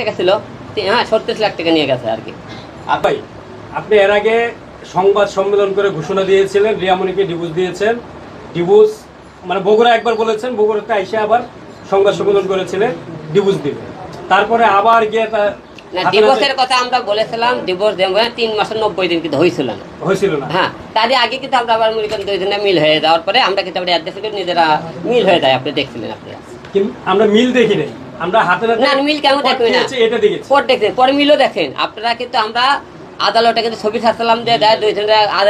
টাকা ছিল হ্যাঁ ছত্রিশ লাখ টাকা নিয়ে গেছে আর কি। ভাই আপনি এর আগে সংবাদ সম্মেলন করে ঘোষণা দিয়েছিলেন রিয়ামণিকে ডিভোর্স দিয়েছেন। ডিভোর্স মানে বগুড়া একবার বলেছেন বগুড়াতে আইসে আবার সংবাদ সম্মেলন করেছিলেন ডিভোর্স দিবেন তারপরে আবার গিয়ে তা ডিভোর্সের কথা আমরা বলেছিলাম ডিভোর্স দেবো তিন মাসের নব্বই দিন কিন্তু হয়েছিল না। হয়েছিল না। হ্যাঁ তারই আগে কিন্তু আমরা আবার মনে করেন মিল হয়ে যাওয়ার পরে আমরা কিন্তু আমরা অ্যাডজাস্ট করে নিজেরা মিল হয়ে যায় আপনি দেখছিলেন আপনি। আমরা মিল দেখি নাই। আমরা হাতে না মিল কেমন পট দেখবেন না? এটা দেখেছি। পর মিলও দেখেন। আপনারা কিন্তু আমরা আদালতে কিন্তু ছবি ছাড়ছিলাম যে দেয়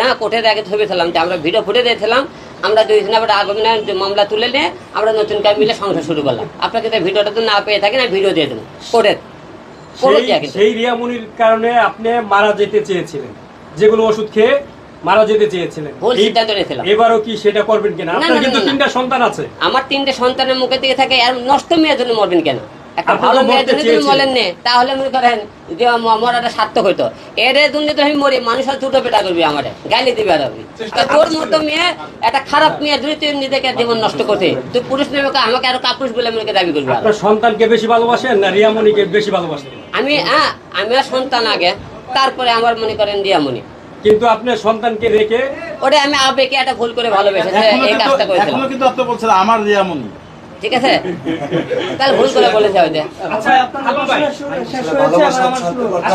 হ্যাঁ কোর্টে ছবি ছাড়লাম। যে আমরা ভিডিও ফুটে দিয়েছিলাম আমরা আবার মামলা তুলে নিয়ে আমরা নতুন কাজ মিলে সংসার শুরু করলাম। আপনাকে যদি ভিডিওটা তো না পেয়ে থাকেন ভিডিও দিয়ে দেবো। কোর্টের কোর্ট সেই- দেয়া সেই রিয়ামনির কারণে আপনি মারা যেতে চেয়েছিলেন। যেগুলো ওষুধ খেয়ে মারা যেতে চেয়েছিলেন। ভুল সিদ্ধান্ত নিয়েছিলাম। এবারও কি সেটা করবেন কিনা? আপনার কিন্তু। তিনটা সন্তান আছে। আমার তিনটে সন্তানের মুখে থেকে থাকে আর নষ্ট মেয়ের জন্য মরবেন কেন? একটা ভালো মেয়ের জন্য যদি মরেন নে তাহলে মনে করেন যে মরাটা সার্থক হইতো। এর জন্য তো আমি মরি মানুষ ছোট পেটা করবি আমার গালি দিবে আর আমি। তোর মতো মেয়ে একটা খারাপ মেয়ে যদি তুই নিজেকে জীবন নষ্ট করতে তুই পুরুষ নেবে আমাকে আরও কাপুরুষ বলে আমাকে দাবি করবি আরও। আপনার সন্তানকে বেশি ভালোবাসেন না রিয়ামনিকে বেশি ভালোবাসেন? আমি হ্যাঁ আমি সন্তান আগে তারপরে আমার মনে করেন দিয়ামণি কিন্তু আপনার সন্তানকে রেখে ওটা আমি আবেগে একটা ভুল করে ভালোবেসেছে। এখনও এই কাজটা করেছিলাম এখনও কিন্তু আপনি বলছেন আমার রিয়ামনি ঠিক আছে? তাহলে ভুল করে বলেছে হয়তো আচ্ছা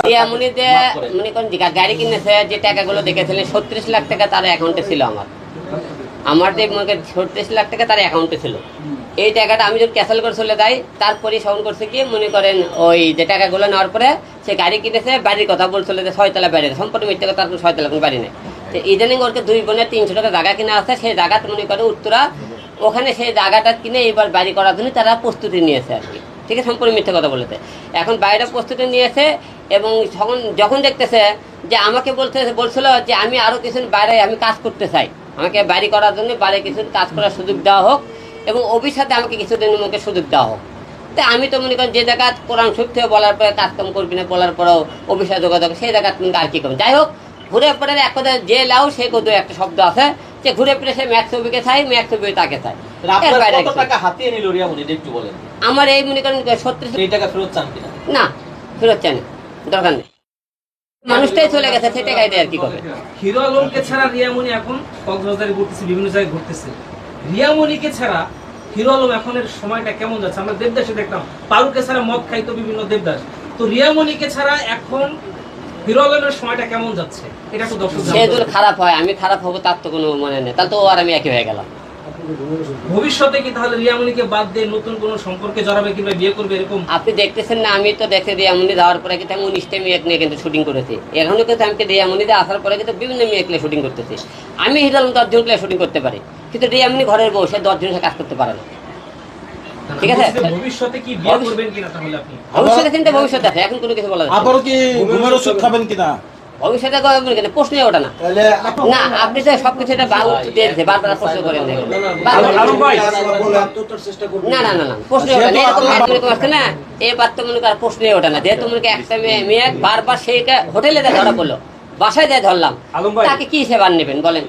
যে মনে করেন যে গাড়ি কিনেছে যে টাকাগুলো দেখেছিলেন ছত্রিশ লাখ টাকা তার অ্যাকাউন্টে ছিল আমার। আমার যে মনে করেন ছত্রিশ লাখ টাকা তার অ্যাকাউন্টে ছিল। এই টাকাটা আমি যখন ক্যান্সেল করে চলে যাই তারপরে সাউন্ড করছে কি, মনে করেন ওই যে টাকাগুলো নেওয়ার পরে সে গাড়ি কিনেছে, বাড়ির কথা বলছিল যে ছয়তলা বাড়ি সম্পূর্ণ মিথ্যে কথা তার ছয়তলা কোনো বাড়ি নেই। তো ইদানিং ওরকে দুই বোনের তিনশো টাকা জায়গা কিনে আছে, সেই জায়গাটা মনে করে উত্তরা, ওখানে সেই জায়গাটা কিনে এবার বাড়ি করার জন্য তারা প্রস্তুতি নিয়েছে আর কি। ঠিক আছে, সম্পূর্ণ মিথ্যে কথা বলেছে। এখন বাইরে প্রস্তুতি নিয়েছে এবং যখন যখন দেখতেছে যে আমাকে বলতে, বলছিল যে আমি আরও কিছু বাইরে আমি কাজ করতে চাই। আমাকে বাড়ি করার জন্য বাইরে কিছু কাজ করার সুযোগ দেওয়া হোক এবং অভিশাপে আমাকে কিছুদিনের মুখে সুযোগ দেওয়া হোক তো আমি তো মনে করেন যে জায়গা কোরআন সত্যি বলার পরে কাজকাম করবি না বলার পরেও অভিশাপ যোগাযোগ সেই জায়গা তুমি আর কি করবে? যাই হোক ঘুরে পরে এক কথা যে লাও সে কত একটা শব্দ আছে যে ঘুরে ফিরে সে ম্যাথ ছবিকে চাই ম্যাথ ছবি তাকে চাই। রিয়ামনি আমার এই মনে করেন সত্যি টাকা ফেরত চান না ফেরত চাই দরকার নেই। মানুষটাই চলে গেছে সে টাকাই আর কি করবে? হিরো আলমকে ছাড়া রিয়ামণি এখন কক্সবাজারে ঘুরতেছে বিভিন্ন জায়গায় ঘুরতেছে। রিয়ামণিকে ছাড়া হিরো আলম এখনের সময়টা কেমন যাচ্ছে? আমরা দেবদাসে দেখতাম পারুকে ছাড়া মদ খাইতো বিভিন্ন দেবদাস। তো রিয়ামণিকে ছাড়া এখন হিরো আলমের সময়টা কেমন যাচ্ছে? এটা তো দর্শক সে যদি খারাপ হয় আমি খারাপ হব তার তো কোনো মনে নেই। তাহলে তো আর আমি একই হয়ে গেলাম। ভবিষ্যতে কি তাহলে রিয়ামণিকে বাদ দিয়ে নতুন কোন সম্পর্কে জড়াবে কিংবা বিয়ে করবে এরকম? আপনি দেখতেছেন না আমি তো দেখে দিয়ে এমনি যাওয়ার পরে কিন্তু আমি উনিশটা মেয়ে নিয়ে কিন্তু শুটিং করেছি। এখনও কিন্তু আমি রিয়ামনিতে আসার পরে কিন্তু বিভিন্ন মেয়েকে শুটিং করতেছি। আমি হিরাল দশজন প্লে শুটিং করতে পারি কিন্তু রিয়ামনি ঘরের বউ সে দশজন সে কাজ করতে পারে না। ঠিক আছে। ভবিষ্যতে কি বিয়ে ভবিষ্যৎ- করবেন কিনা তাহলে আপনি? ভবিষ্যতে চিন্তা ভবিষ্যৎ আছে এখন কোনো কিছু বলা যাচ্ছে না। আবারও কি ঘুমের ওষুধ খাবেন কিনা? ভবিষ্যতে কেন প্রশ্নই ওটা না না আপনি তো সবকিছু এটা দিয়েছে বারবার প্রশ্ন করেন না বারবার- আলম ভাই না না প্রশ্ন ওঠে না এরকম মনে না এবার তো মনে কর প্রশ্নই ওঠে না যেহেতু মনে একটা মেয়ে মেয়ে বারবার সেইটা হোটেলে দিয়ে ধরা পড়ল বাসায় দিয়ে ধরলাম তাকে কি সেবার নেবেন বলেন